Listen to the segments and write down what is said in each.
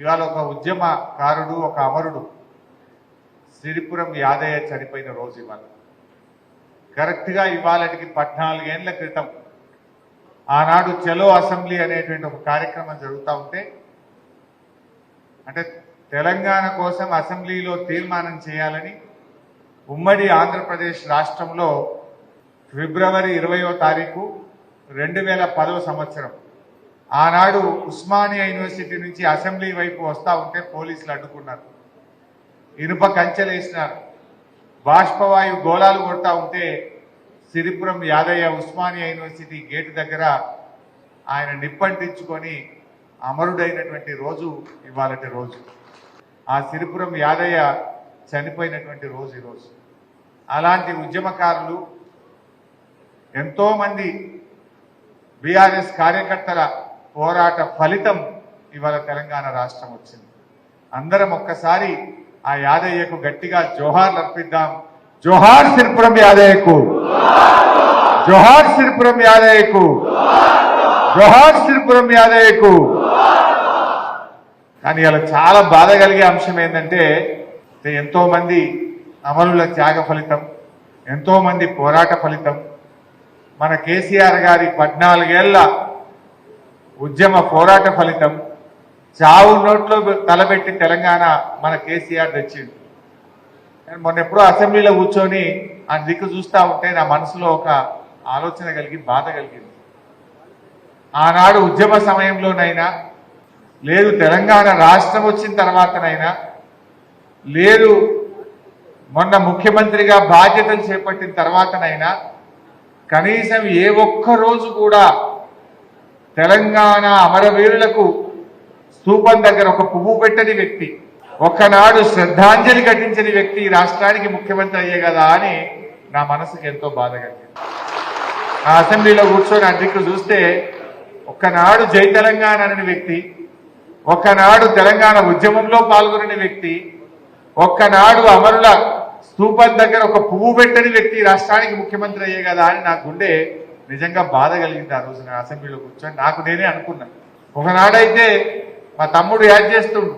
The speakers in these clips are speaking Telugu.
ఇవాళ ఒక ఉద్యమకారుడు ఒక అమరుడు సిరిపురం యాదయ్య చనిపోయిన రోజు ఇవాళ. కరెక్ట్గా ఇవాళకి పద్నాలుగేళ్ళ క్రితం ఆనాడు చలో అసెంబ్లీ అనేటువంటి ఒక కార్యక్రమం జరుగుతూ ఉంటే అంటే తెలంగాణ కోసం అసెంబ్లీలో తీర్మానం చేయాలని ఉమ్మడి ఆంధ్రప్రదేశ్ రాష్ట్రంలో ఫిబ్రవరి ఇరవయో తారీఖు రెండు వేల పదవ సంవత్సరం ఆనాడు ఉస్మానియా యూనివర్సిటీ నుంచి అసెంబ్లీ వైపు వస్తూ ఉంటే పోలీసులు అడ్డుకున్నారు. ఇనుప కంచెలు వేసినారు. బాష్పవాయు గోళాలు కొడతా ఉంటే సిరిపురం యాదయ్య ఉస్మానియా యూనివర్సిటీ గేటు దగ్గర ఆయన నిప్పంటించుకొని అమరుడైనటువంటి రోజు ఇవాళటి రోజు. ఆ సిరిపురం యాదయ్య చనిపోయినటువంటి రోజు ఈరోజు అలాంటి ఉద్యమకారులు ఎంతోమంది బీఆర్ఎస్ కార్యకర్తల పోరాట ఫలితం ఇవాళ తెలంగాణ రాష్ట్రం వచ్చింది. అందరం ఒక్కసారి ఆ యాదయ్యకు గట్టిగా జోహార్లు అర్పిద్దాం. జోహార్ సిరిపురం యాదయ్యకు. జోహార్ సిరిపురం యాదయ్యకు. జోహార్ సిరిపురం యాదయ్యకు. కానీ ఇలా చాలా బాధ కలిగే అంశం ఏంటంటే ఎంతో మంది అమరుల త్యాగ ఫలితం ఎంతో మంది పోరాట ఫలితం. మన కేసీఆర్ గారి పద్నాలుగేళ్ళ ఉద్యమ పోరాట ఫలితం చావు నోట్లో తలబెట్టి తెలంగాణ మన కేసీఆర్ తెచ్చిండు. నేను మొన్న ఎప్పుడో అసెంబ్లీలో కూర్చొని ఆ దిక్కు చూస్తా ఉంటే నా మనసులో ఒక ఆలోచన కలిగి బాధ కలిగింది. ఆనాడు ఉద్యమ సమయంలోనైనా లేదు తెలంగాణ రాష్ట్రం వచ్చిన తర్వాతనైనా లేదు మొన్న ముఖ్యమంత్రిగా బాధ్యతలు చేపట్టిన తర్వాతనైనా కనీసం ఏ ఒక్క రోజు కూడా తెలంగాణ అమరవీరులకు స్థూపం దగ్గర ఒక పువ్వు పెట్టని వ్యక్తి ఒకనాడు శ్రద్ధాంజలి ఘటించని వ్యక్తి రాష్ట్రానికి ముఖ్యమంత్రి అయ్యే కదా అని నా మనసుకు ఎంతో బాధ కలిగింది. ఆ అసెంబ్లీలో కూర్చొని అధ్యక్షుడు చూస్తే ఒకనాడు జై తెలంగాణ అనే వ్యక్తి ఒకనాడు తెలంగాణ ఉద్యమంలో పాల్గొనని వ్యక్తి ఒక్కనాడు అమరుల స్థూపం దగ్గర ఒక పువ్వు పెట్టని వ్యక్తి రాష్ట్రానికి ముఖ్యమంత్రి అయ్యే కదా అని నా గుండె నిజంగా బాధ కలిగింది ఆ రోజు నేను అసెంబ్లీలో కూర్చొని. నాకు నేనే అనుకున్నా. ఒకనాడైతే మా తమ్ముడు యాడ్ చేస్తుండు.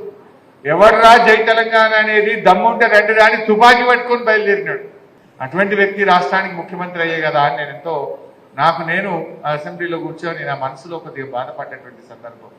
ఎవర్రా జై తెలంగాణ అనేది దమ్ముంటే రెండు రాని తుపాకీ పట్టుకొని బయలుదేరినాడు. అటువంటి వ్యక్తి రాష్ట్రానికి ముఖ్యమంత్రి అయ్యే కదా అని నేను ఎంతో నాకు నేను ఆ అసెంబ్లీలో కూర్చొని నా మనసులో కొద్దిగా బాధపడ్డటువంటి సందర్భం.